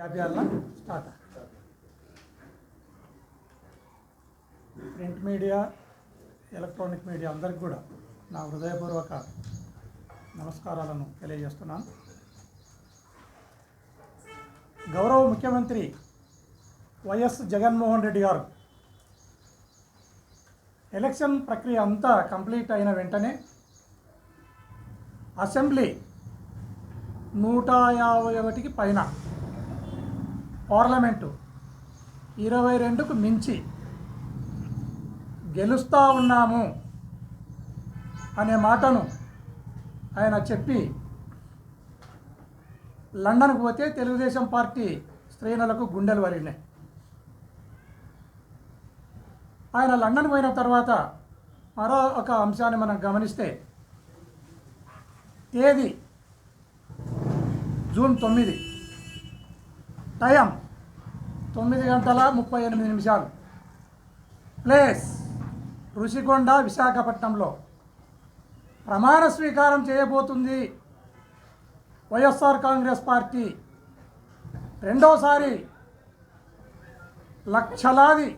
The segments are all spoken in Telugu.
జాబ్యాల start print media electronic media అందరికి కూడా నా హృదయపూర్వక నమస్కారాలను తెలియజేస్తున్నాను. గౌరవ ముఖ్యమంత్రి వైఎస్ జగన్మోహన్ రెడ్డి గారు ఎలక్షన్ ప్రక్రియ అంతా కంప్లీట్ అయిన వెంటనే అసెంబ్లీ నూట యాభై ఒకటికి పైన పార్లమెంటు ఇరవై రెండుకు మించి గెలుస్తూ ఉన్నాము అనే మాటను ఆయన చెప్పి లండన్కు పోతే తెలుగుదేశం పార్టీ శ్రేణులకు గుండెలు వరిగినాయి ఆయన లండన్ పోయిన తర్వాత మరో ఒక అంశాన్ని మనం గమనిస్తే తేదీ జూన్ తొమ్మిది టైం తొమ్మిది గంటల ముప్పై ఎనిమిది నిమిషాలు. ప్లేస్ రుషికొండ విశాఖపట్నంలో. ప్రమాణ స్వీకారం చేయబోతుంది వైఎస్ఆర్ కాంగ్రెస్ పార్టీ. రెండోసారి లక్షలాది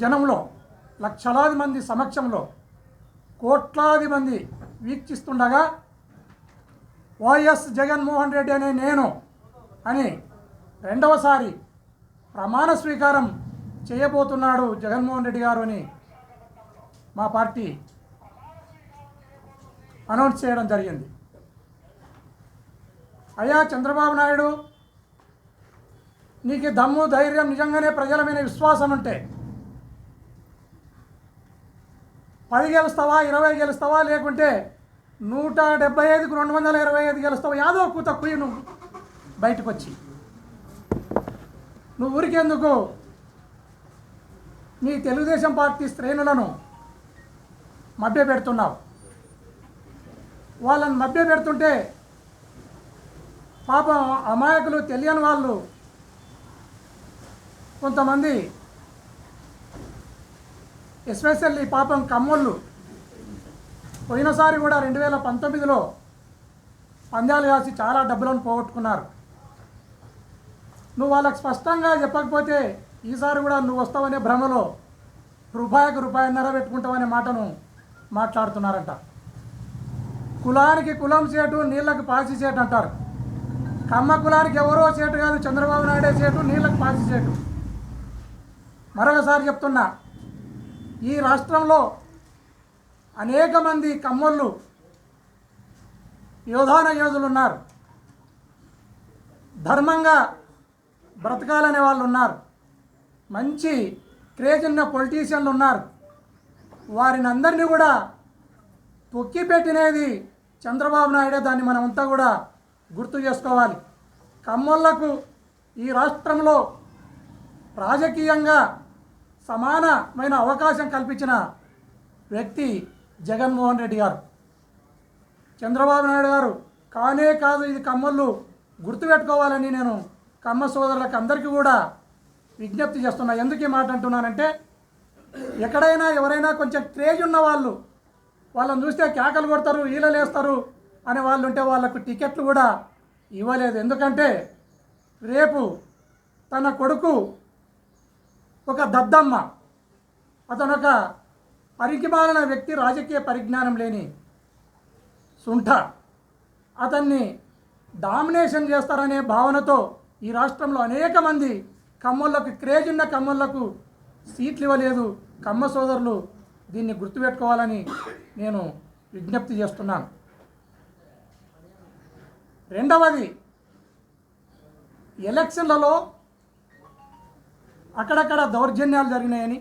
జనంలో లక్షలాది మంది సమక్షంలో కోట్లాది మంది వీక్షిస్తుండగా వైఎస్ జగన్మోహన్ రెడ్డి అనే నేను అని రెండవసారి ప్రమాణ స్వీకారం చేయబోతున్నాడు జగన్మోహన్ రెడ్డి గారు అని మా పార్టీ అనౌన్స్ చేయడం జరిగింది. అయ్యా చంద్రబాబు నాయుడు నీకు దమ్ము ధైర్యం నిజంగానే ప్రజల మీద విశ్వాసం ఉంటే పది గెలుస్తావా ఇరవై గెలుస్తావా లేకుంటే నూట డెబ్బై ఐదుకు రెండు వందల ఇరవై ఐదు గెలుస్తావా యాదో కూత కుయ్యి నువ్వు. బయటకు వచ్చి నువ్వు ఊరికెందుకు? నీ తెలుగుదేశం పార్టీ శ్రేణులను మభ్య పెడుతున్నావు వాళ్ళని మభ్య పెడుతుంటే పాపం అమాయకులు తెలియని వాళ్ళు కొంతమంది ఎస్పెషల్లీ పాపం కమ్మోళ్ళు పోయినసారి కూడా రెండు వేల పంతొమ్మిదిలో పందాలు కాసి చాలా డబ్బులను పోగొట్టుకున్నారు. నువ్వు వాళ్ళకి స్పష్టంగా చెప్పకపోతే ఈసారి కూడా నువ్వు వస్తావనే భ్రమలో రూపాయికి రూపాయిన్నర పెట్టుకుంటావనే మాటను మాట్లాడుతున్నారంట. కులానికి కులం చేటు నీళ్ళకి పాసి చేటు అంటారు. కమ్మ కులానికి ఎవరో చేటు కాదు చంద్రబాబు నాయుడే చేటు నీళ్ళకి పాసి చేటు. మరొకసారి చెప్తున్నా ఈ రాష్ట్రంలో అనేక మంది కమ్మోళ్ళు యోధాన యోధులు ఉన్నారు. ధర్మంగా బ్రతకాలనే వాళ్ళు ఉన్నారు. మంచి క్రేజ్ ఉన్న పొలిటీషియన్లు ఉన్నారు. వారిని అందరినీ కూడా తొక్కి పెట్టినది చంద్రబాబు నాయుడే. దాన్ని మనమంతా కూడా గుర్తు చేసుకోవాలి. కమ్మోళ్ళకు ఈ రాష్ట్రంలో రాజకీయంగా సమానమైన అవకాశం కల్పించిన వ్యక్తి జగన్మోహన్ రెడ్డి గారు. చంద్రబాబు నాయుడు గారు కానే కాదు ఇది కమ్మళ్ళు గుర్తుపెట్టుకోవాలని నేను కమ్మ సోదరులకు అందరికీ కూడా విజ్ఞప్తి చేస్తున్నా. ఎందుకు ఈ మాట అంటున్నానంటే ఎక్కడైనా ఎవరైనా కొంచెం క్రేజ్ ఉన్న వాళ్ళు వాళ్ళని చూస్తే కేకలు కొడతారు ఈలలేస్తారు అనే వాళ్ళు ఉంటే వాళ్ళకు టికెట్లు కూడా ఇవ్వలేదు. ఎందుకంటే రేపు తన కొడుకు ఒక దద్దమ్మ అతను ఒక పరికిమాలిన వ్యక్తి రాజకీయ పరిజ్ఞానం లేని సుంఠ. అతన్ని డామినేషన్ చేస్తారనే భావనతో ఈ రాష్ట్రంలో అనేక మంది కమ్మోళ్ళకు క్రేజ్ ఉన్న కమ్మళ్ళకు సీట్లు ఇవ్వలేదు. కమ్మ సోదరులు దీన్ని గుర్తుపెట్టుకోవాలని నేను విజ్ఞప్తి చేస్తున్నాను. రెండవది ఎలక్షన్లలో అక్కడక్కడ దౌర్జన్యాలు జరిగినాయని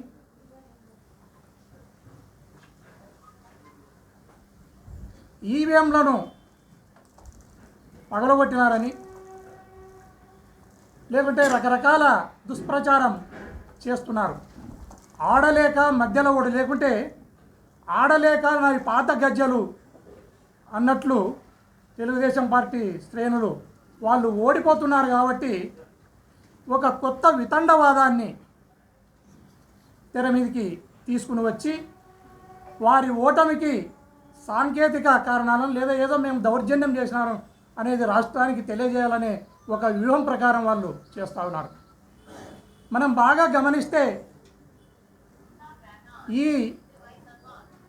ఈవీఎంలను పగలగొట్టినారని లేకుంటే రకరకాల దుష్ప్రచారం చేస్తున్నారు. ఆడలేక మధ్యలో ఒకటి లేకుంటే ఆడలేక నావి పాత గజ్జలు అన్నట్లు తెలుగుదేశం పార్టీ శ్రేణులు వాళ్ళు ఓడిపోతున్నారు కాబట్టి ఒక కొత్త వితండవాదాన్ని తెర మీదకి తీసుకుని వచ్చి వారి ఓటమికి సాంకేతిక కారణాలను లేదా ఏదో మేము దౌర్జన్యం చేసినారు అనేది రాష్ట్రానికి తెలియజేయాలనే ఒక వ్యూహం ప్రకారం వాళ్ళు చేస్తూ ఉన్నారు. మనం బాగా గమనిస్తే ఈ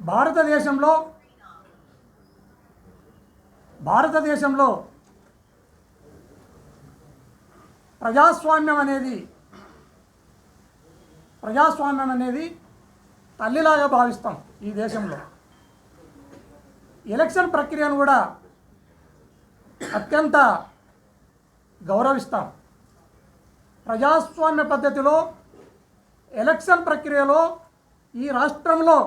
భారతదేశంలో భారతదేశంలో ప్రజాస్వామ్యం అనేది ప్రజాస్వామ్యం అనేది తల్లిలాగా భావిస్తాం ఈ దేశంలో. ఎలక్షన్ ప్రక్రియను కూడా అత్యంత గౌరవిస్తాం. ప్రజాస్వామ్య పద్ధతిలో ఎలక్షన్ ప్రక్రియలో ఈ రాష్ట్రంలో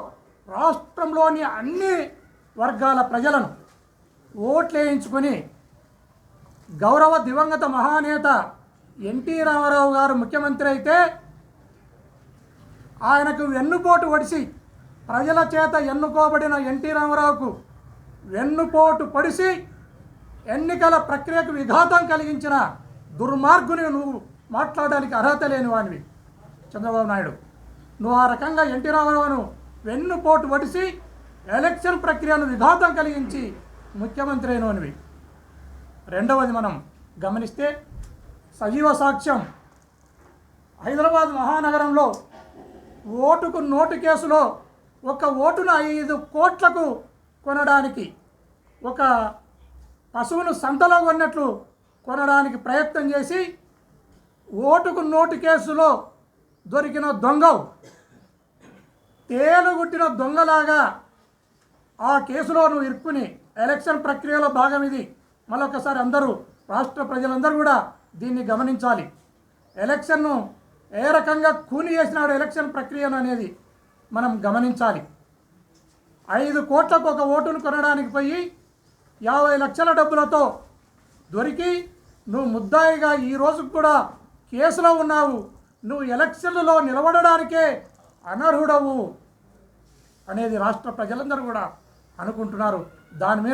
రాష్ట్రంలోని అన్ని వర్గాల ప్రజలను ఓట్లు వేయించుకొని గౌరవ దివంగత మహానేత ఎన్టీ రామారావు గారు ముఖ్యమంత్రి అయితే ఆయనకు వెన్నుపోటు ఒడిసి ప్రజల చేత ఎన్నుకోబడిన ఎన్టీ రామారావుకు వెన్నుపోటు పొడిసి ఎన్నికల ప్రక్రియకు విఘాతం కలిగించిన దుర్మార్గుని నువ్వు మాట్లాడడానికి అర్హత లేని వాడివి. చంద్రబాబు నాయుడు నువ్వు ఆ రకంగా ఎన్టీ రామారావును వెన్నుపోటు ఒడిసి ఎలక్షన్ ప్రక్రియను విఘాతం కలిగించి ముఖ్యమంత్రి అయినవి రెండవది మనం గమనిస్తే సజీవ సాక్ష్యం. హైదరాబాద్ మహానగరంలో ఓటుకు నోటు కేసులో ఒక ఓటును ఐదు కోట్లకు కొనడానికి ఒక పశువును సంతలో కొన్నట్లు కొనడానికి ప్రయత్నం చేసి ఓటుకు నోటు కేసులో దొరికిన దొంగవు. తేలుగుట్టిన దొంగలాగా ఆ కేసులో నువ్వు ఇరుక్కుని ఎలక్షన్ ప్రక్రియలో భాగం ఇది. మళ్ళొకసారి అందరూ రాష్ట్ర ప్రజలందరూ కూడా దీన్ని గమనించాలి. ఎలక్షన్ను ఏ రకంగా కూలి చేసినాడు ఎలక్షన్ ప్రక్రియను అనేది మనం గమనించాలి. ఐదు కోట్లకు ఒక ఓటును కొనడానికి పోయి యాభై లక్షల డబ్బులతో దొరికి నువ్వు ముద్దాయిగా ఈ రోజు కూడా కేసులో ఉన్నావు. నువ్వు ఎలక్షన్లలో నిలబడడానికే అనర్హుడవు. అనేది రాష్ట్ర ప్రజలందరూ కూడా అనుకుంటున్నారు. దాని మీద